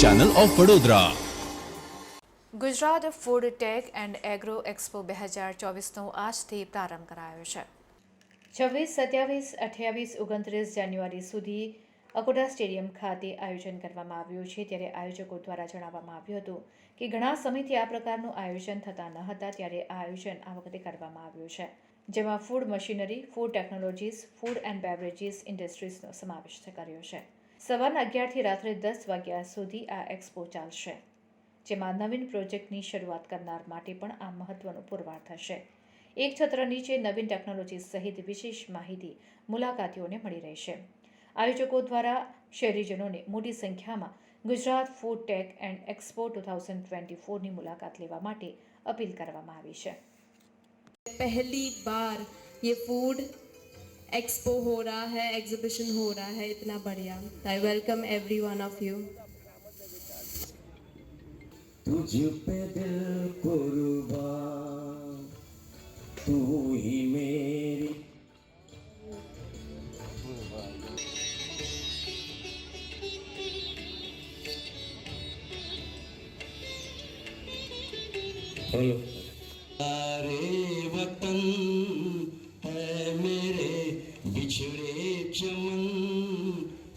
Channel of Vadodara Gujarat food tech and agro expo બે હજાર ચોવીસનો આજથી પ્રારંભ કરાયો છે. છવ્વીસ, સત્યાવીસ, અઠ્યાવીસ, ઓગણત્રીસ જાન્યુઆરી સુધી અકોટા સ્ટેડિયમ ખાતે આયોજન કરવામાં આવ્યું છે. ત્યારે આયોજકો દ્વારા જણાવવામાં આવ્યું હતું કે ઘણા સમયથી આ પ્રકારનું આયોજન થતા ન હતા. ત્યારે આ આયોજન આ વખતે કરવામાં આવ્યું છે. જેમાં food machinery food technologies food and beverages ઇન્ડસ્ટ્રીઝનો સમાવેશ કર્યો છે. સવારના અગિયારથી રાત્રે દસ વાગ્યા સુધી આ એક્સપો ચાલશે, જેમાં નવીન પ્રોજેક્ટની શરૂઆત કરનાર માટે પણ આ મહત્વનો પુરવાર થશે. એક છત્ર નીચે નવીન ટેકનોલોજી સહિત વિશેષ માહિતી મુલાકાતીઓને મળી રહેશે. આયોજકો દ્વારા શહેરીજનોને મોટી સંખ્યામાં Gujarat food tech and expo two thousand twenty ફોરની મુલાકાત લેવા માટે અપીલ કરવામાં આવી છે. પહેલી બાર યે ફૂડ एक्सपो हो रहा है एग्जीबिशन हो रहा है इतना बढ़िया। I welcome every one of you तुझ पे दिल कुर्बान तू ही मेरी। हेलो। सारे बिछड़े चमन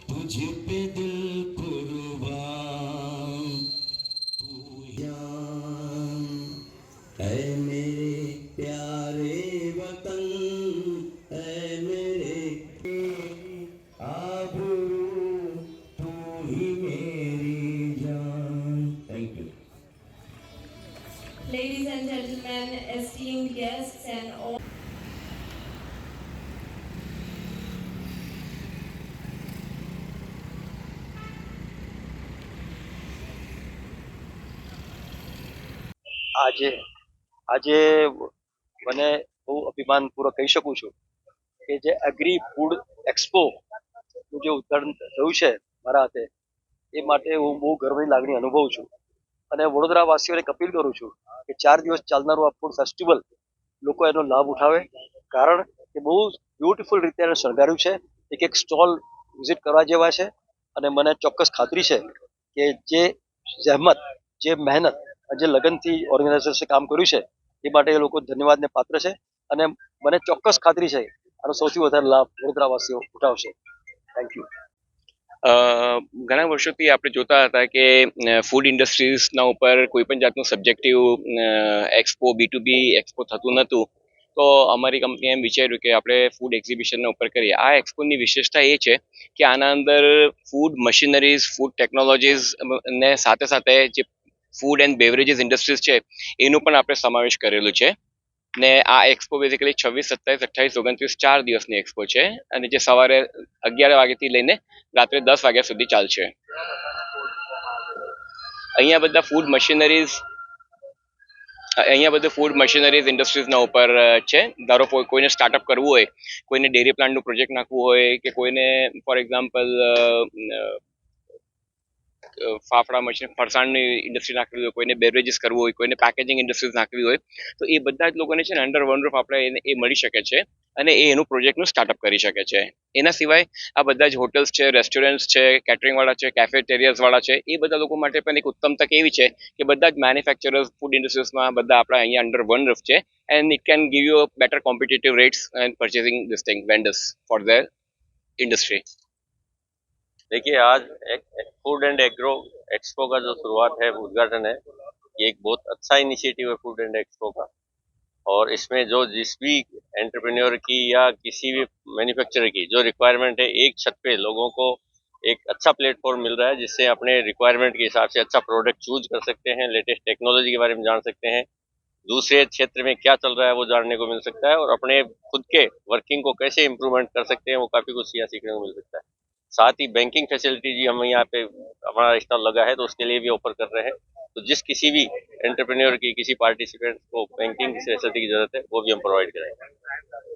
तुझ पे दिल कुर्बान तू जान है मेरे प्यारे वतन है मेरे आबरू तू ही मेरी जान thank you Ladies and gentlemen, esteemed guests and all આજે આજે મને બહુ અભિમાનપૂર્વક કહી શકું છું કે જે એગ્રી ફૂડ એક્સપો નું જે ઉદ્ઘાટન થયું છે મારા હાથે, એ માટે હું બહુ ગર્વની લાગણી અનુભવું છું. અને વડોદરા વાસીઓને અપીલ કરું છું કે ચાર દિવસ ચાલનારું આ ફૂડ ફેસ્ટિવલ લોકો એનો લાભ ઉઠાવે. કારણ કે બહુ બ્યુટિફુલ રીતે એને શણગાર્યું છે. એક એક સ્ટોલ વિઝિટ કરવા જેવા છે. અને મને ચોક્કસ ખાતરી છે કે જે જહેમત, જે મહેનત જે લગનથી ઓર્ગેનાઇઝેશન કામ કર્યું છે, એ માટે એ લોકો ધન્યવાદને પાત્ર છે અને મને ચોક્કસ ખાતરી છે, આનો સૌથી વધારે લાભ વડોદરાવાસીઓ ઉઠાવશે. થેન્ક યુ ઘણા વર્ષોથી આપણે જોતા હતા કે ફૂડ ઇન્ડસ્ટ્રીઝના ઉપર કોઈ પણ જાતનું subjective expo B to B expo થતું નહોતું તો અમારી કંપનીએ એમ વિચાર્યું કે આપણે ફૂડ એક્ઝિબિશનના ઉપર કરીએ. આ એક્સપોની વિશેષતા એ છે કે આના અંદર ફૂડ મશીનરીઝ ફૂડ ટેકનોલોજીસ ને સાથે સાથે જે ફૂડ એન્ડ બેવરેજીસ ઇન્ડસ્ટ્રીઝ છે, એનું પણ આપણે સમાવેશ કરેલું છે. ને આ એક્સપો બેઝિકલી છવ્વીસ, સત્તાવીસ, અઠ્ઠાવીસ, ઓગણત્રીસ, ચાર દિવસની એક્સપો છે. અને જે સવારે અગિયાર વાગ્યાથી લઈને રાત્રે દસ વાગ્યા સુધી ચાલશે. અહીંયા બધા ફૂડ મશીનરીઝ અહીંયા બધું ફૂડ મશીનરીઝ ઇન્ડસ્ટ્રીઝના ઉપર છે. ધારો કોઈને સ્ટાર્ટઅપ કરવું હોય, કોઈને ડેરી પ્લાન્ટનું પ્રોજેક્ટ નાખવું હોય, કે કોઈને ફોર એક્ઝામ્પલ ફાફડા મળશે ફરસાણની ઇન્ડસ્ટ્રી નાખવી હોય, કોઈને બેવરેજીસ કરવું હોય, કોઈને પેકેજિંગ ઇન્ડસ્ટ્રીઝ નાખવી હોય, તો એ બધા જ લોકોને છે ને અંડર વન રૂફ આપણે એ મળી શકે છે અને એ એનું પ્રોજેક્ટનું સ્ટાર્ટઅપ કરી શકે છે. એના સિવાય આ બધા જ હોટલ્સ છે રેસ્ટોરન્ટ્સ છે કેટરિંગવાળા છે કેફેટેરિયાઝવાળા છે, એ બધા લોકો માટે પણ એક ઉત્તમ તક એવી છે કે બધા જ મેન્યુફેક્ચરર્સ ફૂડ ઇન્ડસ્ટ્રીઝમાં બધા આપણા અહીંયા અંડર વન રૂફ છે and it can give you better competitive rates and purchasing this thing vendors for their industry देखिए, आज फ़ूड एंड एग्रो एक्सपो का जो शुरुआत है, उद्घाटन है, ये एक बहुत अच्छा इनिशिएटिव है फ़ूड एंड एक्सपो का। और इसमें जो जिस भी एंटरप्रेन्योर की या किसी भी मैन्युफैक्चरर की जो रिक्वायरमेंट है, एक छत पे लोगों को एक अच्छा प्लेटफॉर्म मिल रहा है, जिससे अपने रिक्वायरमेंट के हिसाब से अच्छा प्रोडक्ट चूज़ कर सकते हैं लेटेस्ट टेक्नोलॉजी के बारे में जान सकते हैं। दूसरे क्षेत्र में क्या चल रहा है, वो जानने को मिल सकता है और अपने खुद के वर्किंग को कैसे इम्प्रूवमेंट कर सकते हैं, वो काफ़ी कुछ सीखने को मिल सकता है। साथ ही बैंकिंग फैसिलिटी जी हम यहाँ पे हमारा स्टॉल लगा है तो उसके लिए भी ऑफ़र कर रहे हैं। तो जिस किसी भी एंटरप्रेन्योर की, किसी पार्टिसिपेंट को बैंकिंग फैसिलिटी की ज़रूरत है, वो भी हम प्रोवाइड करेंगे